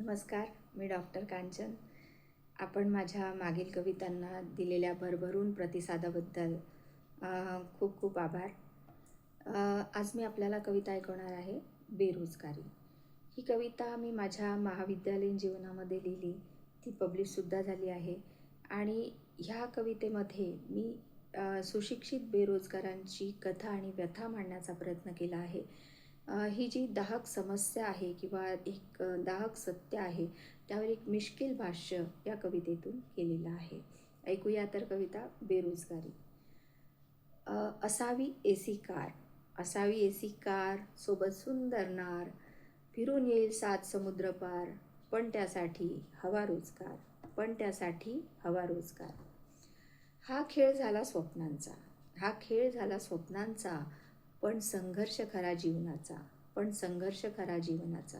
नमस्कार मी डॉक्टर कांचन. आपण माझ्या मागील कवितांना दिलेल्या भरभरून प्रतिसादाबद्दल खूप खूप आभार. आज मी आपल्याला कविता ऐकवणार आहे बेरोजगारी. ही कविता मी माझ्या महाविद्यालयीन जीवनामध्ये लिहिली. ती पब्लिशसुद्धा झाली आहे. आणि ह्या कवितेमध्ये मी सुशिक्षित बेरोजगारांची कथा आणि व्यथा मांडण्याचा प्रयत्न केला आहे. ही जी दाहक समस्या आहे किंवा एक दाहक सत्य आहे त्यावर एक मिश्किल भाष्य या कवितेतून केलेलं आहे. ऐकूया तर कविता बेरोजगारी. असावी ए सी कार असावी ए सी कार सोबत सुंदर नार फिरून येईल सात समुद्र पार पण त्यासाठी हवा रोजगार पण त्यासाठी हवा रोजगार. हा खेळ झाला स्वप्नांचा. हा खेळ झाला स्वप्नांचा. पण संघर्ष खरा जीवनाचा पण संघर्ष खरा जीवनाचा.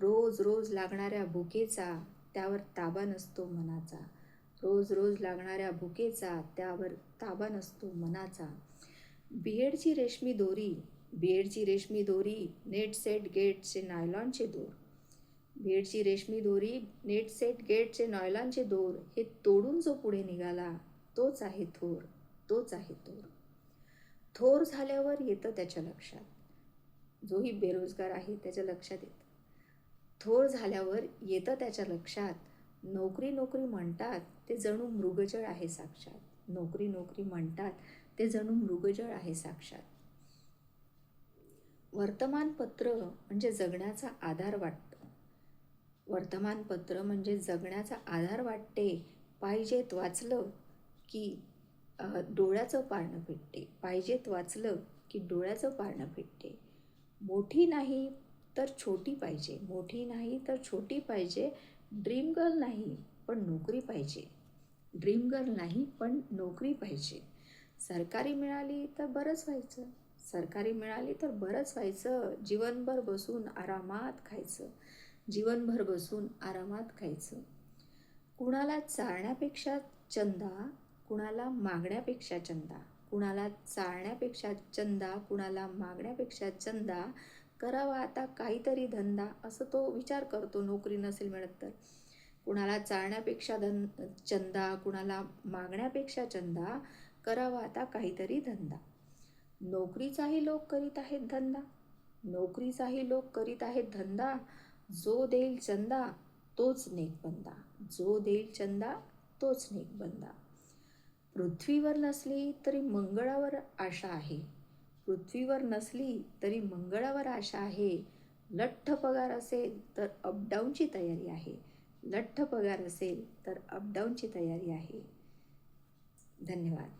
रोज रोज लागणाऱ्या भुकेचा त्यावर ताबा नसतो मनाचा. रोज रोज लागणाऱ्या भुकेचा त्यावर ताबा नसतो मनाचा. बीएडची रेशमी दोरी बीएडची रेशमी दोरी नेट सेट गेटचे नायलॉनचे दोर. बीएडची रेशमी दोरी नेट सेट गेटचे नायलॉनचे दोर हे तोडून जो पुढे निघाला तोच आहे थोर तोच आहे थोर. थोर झाल्यावर येतं त्याच्या लक्षात. जोही बेरोजगार आहे त्याच्या लक्षात येतं. थोर झाल्यावर येतं त्याच्या लक्षात. नोकरी नोकरी म्हणतात ते जणू मृगजळ आहे साक्षात. नोकरी नोकरी म्हणतात ते जणू मृगजळ आहे साक्षात. वर्तमानपत्र म्हणजे जगण्याचा आधार वाटतं. वर्तमानपत्र म्हणजे जगण्याचा आधार वाटते. पाहिजेत वाचलं की डोळ्याचं पारणं भेटते पाहिजेत वाचलं की डोळ्याचं पारणं भेटते मोठी नाही तर छोटी पाहिजे. मोठी नाही तर छोटी पाहिजे. ड्रीम गर्ल नाही पण नोकरी पाहिजे. ड्रीम गर्ल नाही पण नोकरी पाहिजे. सरकारी मिळाली तर बरंच व्हायचं. सरकारी मिळाली तर बरंच व्हायचं. जीवनभर बसून आरामात खायचं. जीवनभर बसून आरामात खायचं. कुणाला चालण्यापेक्षा चंदा कुणाला मागण्यापेक्षा चंदा कुणाला चालण्यापेक्षा चंदा कुणाला मागण्यापेक्षा चंदा करावा आता काहीतरी धंदा असं तो विचार करतो नोकरी नसेल मिळत तर. कुणाला चालण्यापेक्षा धन चंदा कुणाला मागण्यापेक्षा चंदा करावा आता काहीतरी धंदा. नोकरीचाही लोक करीत आहेत धंदा. नोकरीचाही लोक करीत आहेत धंदा. जो देईल चंदा तोच नेकबंदा. जो देईल चंदा तोच नेकबंदा. पृथ्वीवर नसली तरी मंगळावर आशा आहे. पृथ्वीवर नसली तरी मंगळावर आशा आहे. लठ्ठ पगार असेल तर अपडाऊनची तयारी आहे. लठ्ठ पगार असेल तर अपडाऊनची तयारी आहे. धन्यवाद.